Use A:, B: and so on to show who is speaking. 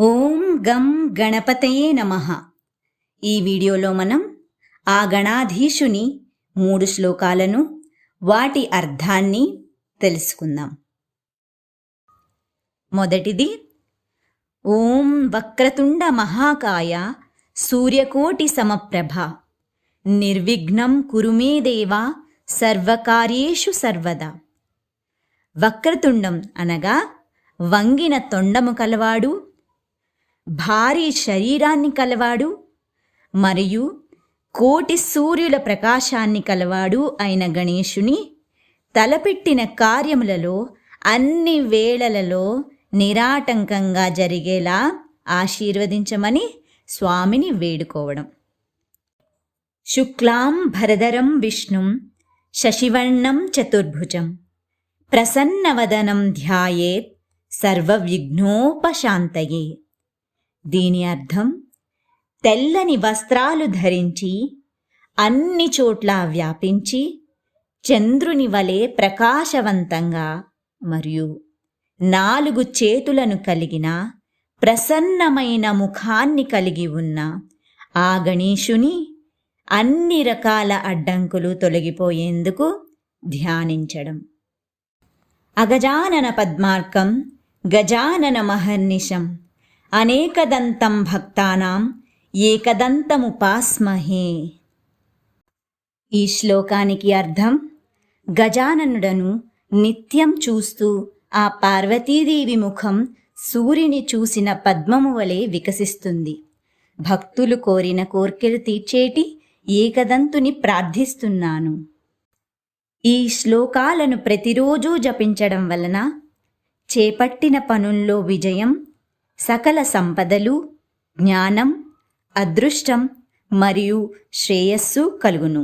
A: ఓం గం గణపతయే నమ. ఈ వీడియోలో మనం ఆ గణాధీశుని మూడు శ్లోకాలను వాటి అర్థాన్ని తెలుసుకుందాం. మొదటిది ఓం వక్రతుండ మహాకాయ సూర్యకోటి సమప్రభ. నిర్విఘ్నం కురుమే దేవా సర్వకార్యేషు సర్వదా. వక్రతుండం అనగా వంగిన తొండము కలవాడు భారీ శరీరాన్ని కలవాడు మరియు కోటి సూర్యుల ప్రకాశాన్ని కలవాడు అయిన గణేశుని తలపెట్టిన కార్యములలో అన్ని వేళలలో నిరాటంకంగా జరిగేలా ఆశీర్వదించమని స్వామిని వేడుకోవడం. శుక్లాం భరధరం విష్ణుం శశివర్ణం చతుర్భుజం ప్రసన్నవదనం ధ్యాయేత్ సర్వవిఘ్నోపశాంతయే దీని అర్థం తెల్లని వస్త్రాలు ధరించి అన్ని చోట్ల వ్యాపించి చంద్రుని వలె ప్రకాశవంతంగా మరియు నాలుగు చేతులను కలిగిన ప్రసన్నమైన ముఖాన్ని కలిగి ఉన్న ఆ గణేశుని అన్ని రకాల అడ్డంకులు తొలగిపోయేందుకు ధ్యానించడం. అగజానన పద్మార్కం గజానన మహర్నిశం అనేకదంతం భక్తానాం ఏకదంతముపాస్మహే. ఈ శ్లోకానికి అర్థం గజాననుడను నిత్యం చూస్తూ ఆ పార్వతీదేవి ముఖం సూర్యుని చూసిన పద్మము వలె వికసిస్తుంది. భక్తులు కోరిన కోర్కెలు తీర్చేటి ఏకదంతుని ప్రార్థిస్తున్నాను. ఈ శ్లోకాలను ప్రతిరోజూ జపించడం వలన చేపట్టిన పనుల్లో విజయం సకల సంపదలు జ్ఞానం అదృష్టం మరియు శ్రేయస్సు కలుగును.